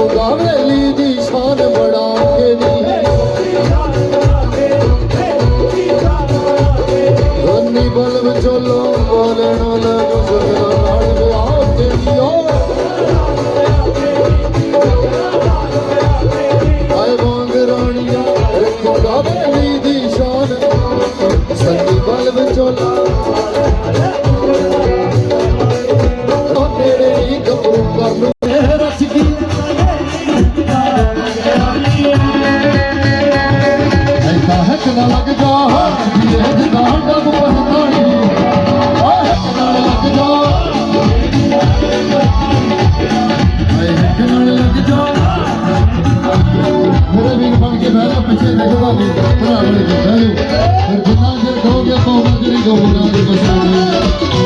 को गावे ली ਕੇ ਬਹਿ ਜਾ ਪਿੱਛੇ ਦੇਖਦਾ ਨਹੀਂ ਭਰਾ ਬਣ ਕੇ ਬਹਿ ਜਾ ਫਿਰ ਜਿੰਨਾ ਚਿਰ ਕਹੋਗੇ ਆਪਾਂ ਉਹਨਾਂ ਚਿਰ ਹੀ ਕਹੋਗੇ ਨਾ ਕਿ ਬਸ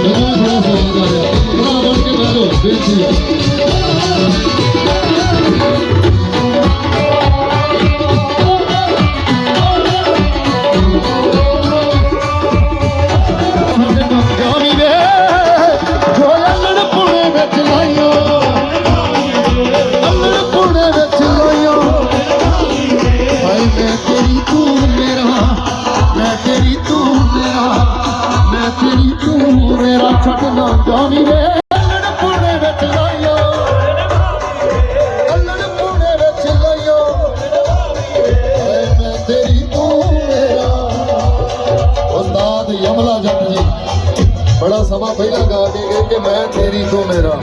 ਜਦੋਂ ਥੋੜਾ ਸਵਾਦ ਆ ਰਿਹਾ ਭਰਾ ਛੱਡਣਾ ਵੇ ਲੰਨ ਪੁਣੇ ਵਿੱਚ ਲਾਈਓ। ਲੰਨ ਪੁਣੇ ਵਿੱਚ ਲਾਈਓ। ਹਾਏ, ਮੈਂ ਤੇਰੀ ਤੂੰ ਮੇਰਾ। ਉਸਤਾਦ ਯਮਲਾ ਜੱਟ ਜੀ, ਬੜਾ ਸਮਾਂ ਪਹਿਲਾਂ ਗਾ ਕੇ ਗਏ ਕਿ ਮੈਂ ਤੇਰੀ ਤੂੰ ਮੇਰਾ।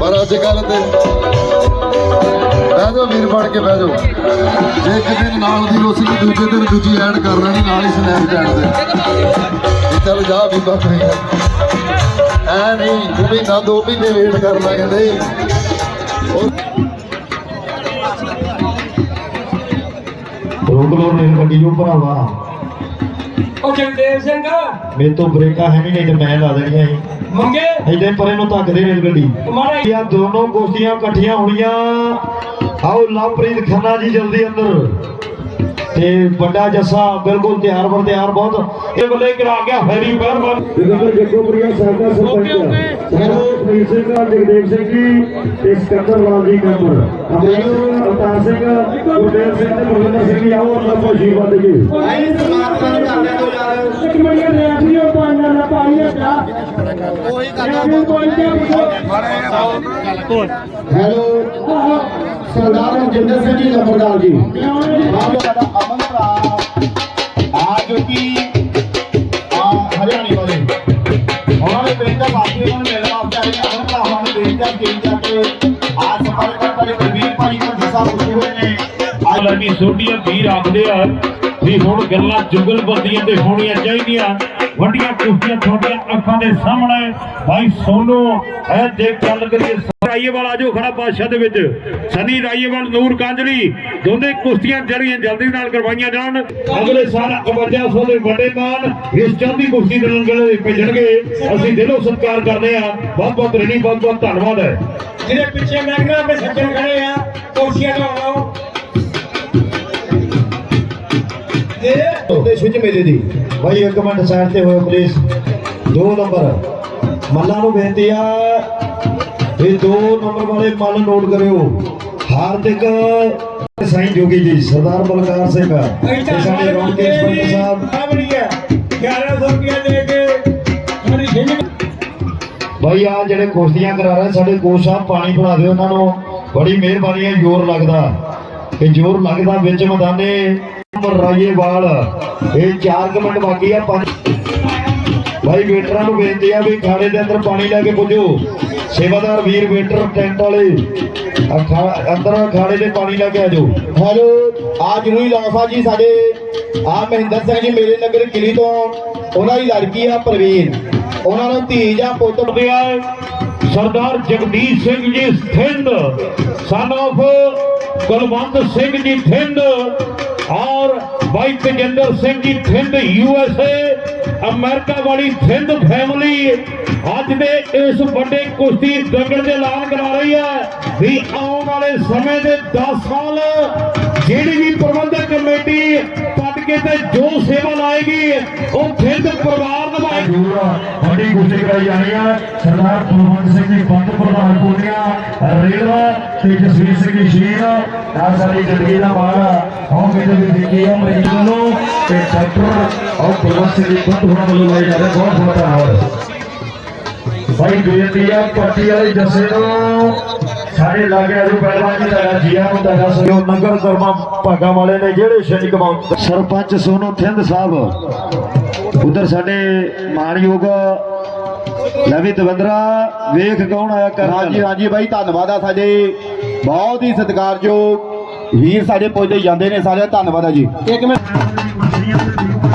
ਪਰ ਅੱਜ ਕੱਲ ਤੇ ਬਹਿ ਜਾਓ ਵੀਰ, ਬਣ ਕੇ ਬਹਿ ਜਾਓ। ਜੇ ਇੱਕ ਦਿਨ ਨਾਲ ਦੀ ਰੋਸੀ ਨੂੰ ਦੂਜੇ ਦਿਨ ਦੂਜੀ ਐਡ ਕਰ ਲੈਣੀ, ਨਾਲ ਹੀ ਸਨੈਪਚੈਟ ਤੇ ਚੱਲ ਜਾ ਵੀ ਬਾਤ ਐ ਨਹੀਂ ਤੂੰ ਮਹੀਨਾ ਦੋ ਮਹੀਨੇ ਵੇਟ ਕਰਨਾ ਕਹਿੰਦੇ ਉਹ ਰੋਕ ਲੋ ਰੇਲ ਗੱਡੀ ਨੂੰ ਭਰਾਵਾ। ਉਹ ਜਗਦੇਵ ਸਿੰਘ। ਮੇਰੇ ਤੋਂ ਬ੍ਰੇਕਾਂ ਹੈ ਨਹੀਂ ਨਹੀਂ ਤੇ ਮੈਂ ਲਾ ਦੇਣੀਆਂ ਸੀ। ਮੰਗੇ। ਐਡੇ ਪਰੇ ਨੂੰ ਧੱਕਦੇ ਰੇਲ ਗੱਡੀ। ਇਹ ਦੋਨੋਂ ਕੁਸ਼ਤੀਆਂ ਇਕੱਠੀਆਂ ਹੋਣੀਆਂ। ਆਓ ਲਵਪ੍ਰੀਤ ਖੰਨਾ ਜੀ ਜਲਦੀ ਅੰਦਰ। ਤੇ ਵੱਡਾ ਜੱਸਾ ਬਿਲਕੁਲ ਤਿਆਰ ਬਰ ਤਿਆਰ ਬਹੁਤ। ਇਹ ਬੱਲੇ ਕਰਾ ਗਿਆ ਫੈਰੀ ਪੈਰ ਬਣ ਜਿਵੇਂ ਜੱਗੋਪੁਰੀਆ ਸਾਡਾ ਸਰਪੰਚ ਸਰਦਾਰ ਪ੍ਰੀਤ ਸਿੰਘ ਜਗਦੇਵ ਸਿੰਘ ਜੀ ਤੇ ਸਿਕੰਦਰ ਲਾਲ ਜੀ ਮੈਂਬਰ ਅਮਰੀਕ ਅਵਤਾਰ ਸਿੰਘ ਗੁਰਦੇਵ ਸਿੰਘ ਤੇ ਬਲਵਿੰਦਰ ਸਿੰਘ ਜੀ ਆਓ ਉਹਨਾਂ ਕੋਲ ਜੀਵਨ ਜੀ ਇੱਕ ਮਿੰਟ ਰੈਫਰੀ ਉਹ ਪਾਣਾ ਨਾ ਪਾਈਏ ਜਾ। ਉਹੀ ਗੱਲ ਕੋਈ ਹੈਲੋ ਸਰਦਾਰ ਰਜਿੰਦਰ ਸਿੰਘ ਜੀ ਲੰਬਰਦਾਰ ਜੀ। ਲੰਮੀ ਸੋਢੀਆਂ ਵੀਰ ਆਖਦੇ ਆ, ਵੀ ਹੁਣ ਗੱਲਾਂ ਜੁਗਲਬੰਦੀਆਂ ਤੇ ਹੋਣੀਆਂ ਚਾਹੀਦੀਆਂ। ਵੱਡੀਆਂ ਕੁਸ਼ਤੀਆਂ ਤੁਹਾਡੀਆਂ ਅੱਖਾਂ ਦੇ ਸਾਹਮਣੇ। ਭਾਈ ਸੋਨੂ, ਹੈ ਜੇ ਗੱਲ ਕਰੀਏ ਰਾਈਏਵਾਲ ਆਜੋ ਖੜਾ ਬਾਦਸ਼ਾਹ ਦੇ ਵਿੱਚ। ਸਨੀ ਰਾਈਏਵਾਲ, ਨੂਰ ਕਾਂਜਲੀ, ਦੋਨੇ ਕੁਸ਼ਤੀਆਂ ਜਿਹੜੀਆਂ ਜਲਦੀ ਨਾਲ ਕਰਵਾਈਆਂ ਜਾਣ। ਅਗਲੇ ਸਾਲ 5100 ਦੇ ਵੱਡੇ ਮਾਨ ਇਸ ਚੌਥੀ ਕੁਸ਼ਤੀ ਦੇ ਨਾਲ ਭੇਜਣਗੇ। ਅਸੀਂ ਦਿਲੋਂ ਸਤਿਕਾਰ ਕਰਦੇ ਆ ਬਹੁਤ ਬਹੁਤ ਰਣੀ, ਬਹੁਤ ਬਹੁਤ ਧੰਨਵਾਦ ਹੈ। ਜਿਹੜੇ ਪਿੱਛੇ ਮਹਿੰਗਾ ਤੇ ਸੱਜਣ ਖੜੇ ਆ, ਕੁਰਸੀਆਂ ਤੋਂ ਆਓ। ਉਹਦੇ ਵਿੱਚ ਮੇਰੇ ਦੀ। ਭਾਈ ਇੱਕ ਮਿੰਟ ਸਾਈਡ ਤੇ ਹੋਇਓ ਪਲੀਜ਼ ਦੋ ਨੰਬਰ ਮੱਲਾ ਨੂੰ ਬੇਨਤੀ ਆ ਇਹ ਦੋ ਨੰਬਰ ਵਾਲੇ ਮੱਲ ਨੋਟ ਕਰਿਓ। ਹਾਰਦਿਕ ਸਾਈਂ ਜੋਗੀ ਜੀ ਸਰਦਾਰ ਬਲਕਾਰ ਸਿੰਘ। ਤੇ ਸਾਡੇ ਰੌਣ ਕੇ ਸਰਪੰਚ ਸਾਹਿਬ। ਆ ਬਣੀ ਹੈ 1100 ਰੁਪਏ ਦੇ ਕੇ ਭਾਈ ਆ ਜਿਹੜੇ ਕੁਸ਼ਤੀਆਂ ਕਰਾ ਰਹੇ ਸਾਡੇ ਕੋਚ ਸਾਹਿਬ ਪਾਣੀ ਪਿਲਾ ਦਿਓ ਉਹਨਾਂ ਨੂੰ। ਬੜੀ ਮਿਹਰਬਾਨੀ ਹੈ ਜ਼ੋਰ ਲੱਗਦਾ। ਤੇ ਜ਼ੋਰ ਲੱਗਦਾ ਵਿੱਚ ਮੈਦਾਨੇ ਨੰਬਰ ਰਾਜੇਵਾਲ ਇਹ 4 ਮਿੰਟ ਬਾਕੀ ਆ, ਪੰਜ। ਭਾਈ ਵੇਟਰਾਂ ਨੂੰ ਬੇਨਤੀ ਆ ਵੀ ਖਾਣੇ ਦੇ ਅੰਦਰ ਪਾਣੀ ਲੈ ਕੇ ਪੁੱਜੋ। ਸੇਵਾਦਾਰ ਵੀਰ ਵੇਟਰ ਟੈਂਟ ਵਾਲੇ ਅੰਦਰ ਖਾਣੇ ਦੇ ਪਾਣੀ ਲੈ ਕੇ ਆਜੋ ਹੈਲੋ ਆ ਜਰੂਰੀ ਲਾਫਾ ਜੀ ਸਾਡੇ। ਆ ਮਹਿੰਦਰ ਸਿੰਘ ਜੀ ਮੇਰੇ ਨਗਰ ਕਿਲੀ ਤੋਂ, ਉਹਨਾਂ ਦੀ ਲੜਕੀ ਆ ਪ੍ਰਵੀਨ। ਉਹਨਾਂ ਨੂੰ ਧੀ ਜਾਂ ਪੁੱਤ ਦੇ ਸਰਦਾਰ ਜਗਦੀਸ਼ ਸਿੰਘ ਜੀ ਥਿੰਦ ਸਨ of ਕੁਲਵੰਤ ਸਿੰਘ ਜੀ ਥਿੰਦ ਔਰ Bhai Tejinder Singh ji Thind U S A America ਵਾਲੀ ਥਿੰਦ ਫੈਮਿਲੀ ਅੱਜ ਦੇ ਇਸ ਵੱਡੇ ਕੁਸ਼ਤੀ ਦੰਗਲ ਦੇ ਐਲਾਨ ਕਰਾ ਰਹੀ ਹੈ। ਵੀ ਆਉਣ ਵਾਲੇ ਸਮੇਂ ਦੇ 10 ਸਾਲ, ਜਿਹੜੀ ਵੀ ਪ੍ਰਬੰਧਕ ਕਮੇਟੀ ਕੇ ਤੇ ਜੋ ਸੇਵਾ ਲਾਏਗੀ, ਉਹ ਖਿੰਦ ਪਰਿਵਾਰ ਨਿਭਾਏ ਵੱਡੀ ਕੁਸ਼ਤੀ ਕਰਾਈ ਜਾਣੀ ਆ ਸਰਦਾਰ ਕੁਲਵੰਤ ਸਿੰਘ ਜੀ ਬੰਦ ਪ੍ਰਧਾਨ ਪੂਨੀਆ ਰੇਲਵਾ ਤੇ ਜਸਵੀਰ ਸਿੰਘ ਜੀ ਸ਼ੀਰ ਆ ਸਾਡੀ ਜ਼ਿੰਦਗੀ ਦਾ ਮਾਣ ਆਉਂ ਕਿਤੇ ਵੀ ਦੇਖੀ ਆ ਮਰੀਜ਼ ਵੱਲੋਂ ਤੇ ਡਾਕਟਰ ਔਰ ਕੁਲਵੰਤ ਸਿੰਘ ਜੀ ਬੰਦ ਹੋਣਾ ਵੱਲੋਂ ਲਾਈ ਜਾ ਰਹੇ ਬਹੁਤ ਬਹੁਤ ਧੰਨਵਾਦ। ਭਾਈ ਬੇਨਤੀ ਆ, ਪਾਰਟੀ ਵਾਲੇ ਜੱਸੇ ਨੂੰ ਸਾਡੇ ਲਾਗੇ ਅਜੂ ਪਹਿਲਵਾਨ ਜੀ ਦਾ ਜੀਆ ਨੂੰ ਦਾ ਸਹਿਯੋਗ ਨਗਰ ਕਰਮਾ ਭਾਗਾ ਵਾਲੇ ਨੇ ਜਿਹੜੇ ਸ਼ਨੀ ਕਮਾਉ ਸਰਪੰਚ ਸੋਨੂ ਥਿੰਦ ਸਾਹਿਬ ਉਧਰ ਸਾਡੇ ਮਾਨਯੋਗ ਲਵੀ ਦਵੰਦਰਾ ਵੇਖ ਕੌਣ ਆਇਆ ਕਰ ਹਾਂਜੀ ਹਾਂਜੀ ਬਾਈ ਧੰਨਵਾਦ ਆ ਸਾਡੇ। ਬਹੁਤ ਹੀ ਸਤਿਕਾਰਯੋਗ ਵੀਰ ਸਾਡੇ ਪੁੱਜਦੇ ਜਾਂਦੇ ਨੇ ਸਾਰੇ ਧੰਨਵਾਦ ਆ ਜੀ। ਇੱਕ ਮਿੰਟ।